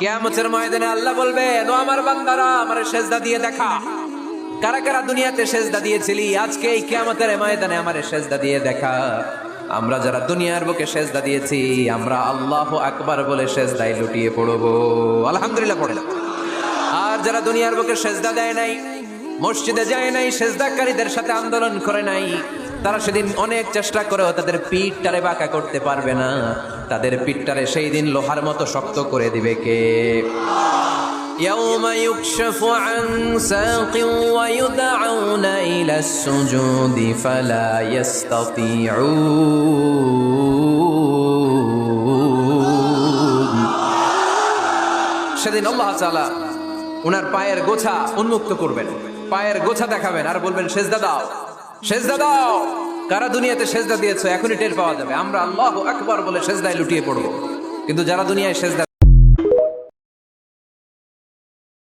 কেয়ামতের ময়দানে আল্লাহ বলবে, নো আমার বান্দারা, আমার সেজদা দিয়ে দেখা। কারা কারা দুনিয়াতে সেজদা দিয়েছিলি, আজকে এই কেয়ামতের ময়দানে আমার সেজদা দিয়ে দেখা। আমরা যারা দুনিয়ার বুকে সেজদা দিয়েছি, আমরা আল্লাহ আকবার বলে সেজদায় লুটিয়ে পড়ব। আলহামদুলিল্লাহ পড়লাম আর যারা দুনিয়ার বুকে সেজদা দেয় নাই, মসজিদে যায় নাই, সেজদাকারীদের সাথে আন্দোলন করে নাই, তারা সেদিন অনেক চেষ্টা করেও তাদের পিঠটারে বাঁকা করতে পারবে না। তাদের পিঠটারে সেই দিন লোহার মতো শক্ত করে দিবে কে يوم يكشف عن ساق ويدعون إلى السجود فلا يستطيعون সেদিন আল্লাহ তাআলা উনার পায়ের গোছা উন্মুক্ত করবেন পায়ের গোছা দেখাবেন আর বলবেন সেজদা দাও সেজদা দাও কারা দুনিয়াতে সেজদা দিয়েছে, এখনই টের পাওয়া যাবে। আমরা আল্লাহ আকবার বলে সেজদায় লুটিয়ে পড়ব। কিন্তু যারা দুনিয়ায় সেজদা